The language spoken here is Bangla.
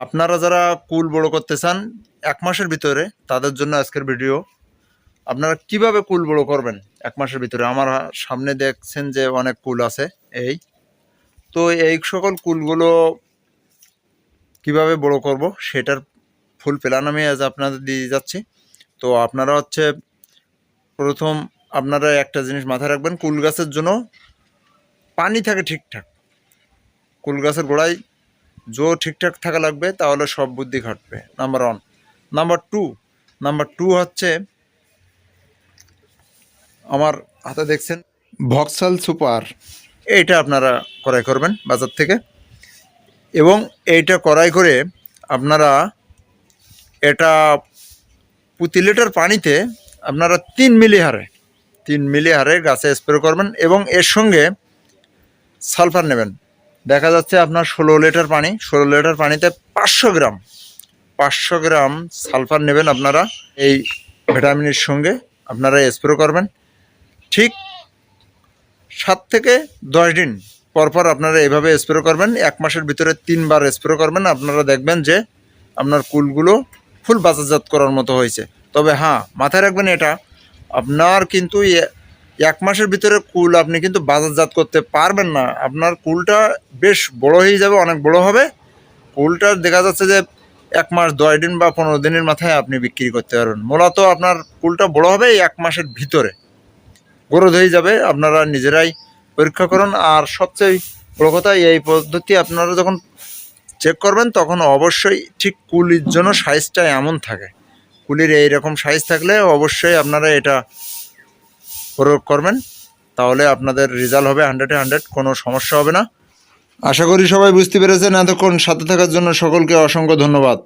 আপনারা যারা কুল বড় করতে চান, এক মাসের ভিতরে তাদের জন্য আজকের ভিডিও। আপনারা কীভাবে কুল বড় করবেন এক মাসের ভিতরে? আমার সামনে দেখছেন যে অনেক কুল আছে, এই। তো এই সকল কুলগুলো কীভাবে বড় করব সেটার ফুল প্ল্যান আমি আজ আপনাদের দিয়ে যাচ্ছি। তো আপনারা হচ্ছে প্রথম আপনারা একটা জিনিস মাথায় রাখবেন, কুল গাছের জন্য পানি থাকে ঠিকঠাক। কুল গাছের গোড়ায় জো ঠিকঠাক থাকা লাগবে, তাহলে সব বুদ্ধি খাটবে number one number two number two হচ্ছে, আমার হাতে দেখছেন ভক্সাল সুপার। এইটা আপনারা ক্রয় করবেন বাজার থেকে। এবং এইটা ক্রয় করে আপনারা এটা প্রতি লিটার পানিতে আপনারা তিন মিলি হারে, তিন মিলি হারে গাছে স্প্রে করবেন এবং এর সঙ্গে সালফার নেবেন। দেখা যাচ্ছে আপনার ষোলো লিটার পানি, ষোলো লিটার পানিতে পাঁচশো গ্রাম পাঁচশো গ্রাম সালফার নেবেন আপনারা এই ভিটামিনের সঙ্গে। আপনারা স্প্রে করবেন। ঠিক সাত থেকে দশ দিন পরপর আপনারা এইভাবে স্প্রে করবেন। এক মাসের ভিতরে তিনবার স্প্রে করবেন। আপনারা দেখবেন যে আপনার কুলগুলো ফুল বাজারজাত করার মতো হয়েছে। তবে হ্যাঁ মাথায় রাখবেন এটা, আপনার কিন্তু এক মাসের ভিতরে কুল আপনি কিন্তু বাজারজাত করতে পারবেন না। আপনার কুলটা বেশ বড় হয়ে যাবে, অনেক বড় হবে। কুলটা দেখা যাচ্ছে যে এক মাস, দশ দিন বা পনেরো দিনের মাথায় আপনি বিক্রি করতে পারবেন। মূলত আপনার কুলটা বড় হবে এই এক মাসের ভিতরে। গ্রোথ হয়ে যাবে, আপনারা নিজেরাই পরীক্ষা করুন। আর সবচেয়ে বড় কথা, এই পদ্ধতি আপনারা যখন চেক করবেন, তখন অবশ্যই ঠিক কুলির জন্য সাইজটা এমন থাকে। কুলির এইরকম সাইজ থাকলে অবশ্যই আপনারা এটা প্রয়োগ করবেন। তাহলে আপনাদের রেজাল্ট হবে হান্ড্রেডে হান্ড্রেড কোনো সমস্যা হবে না। আশা করি সবাই বুঝতে পেরেছেন এতক্ষণ সাথে থাকার জন্য সকলকে অসংখ্য ধন্যবাদ।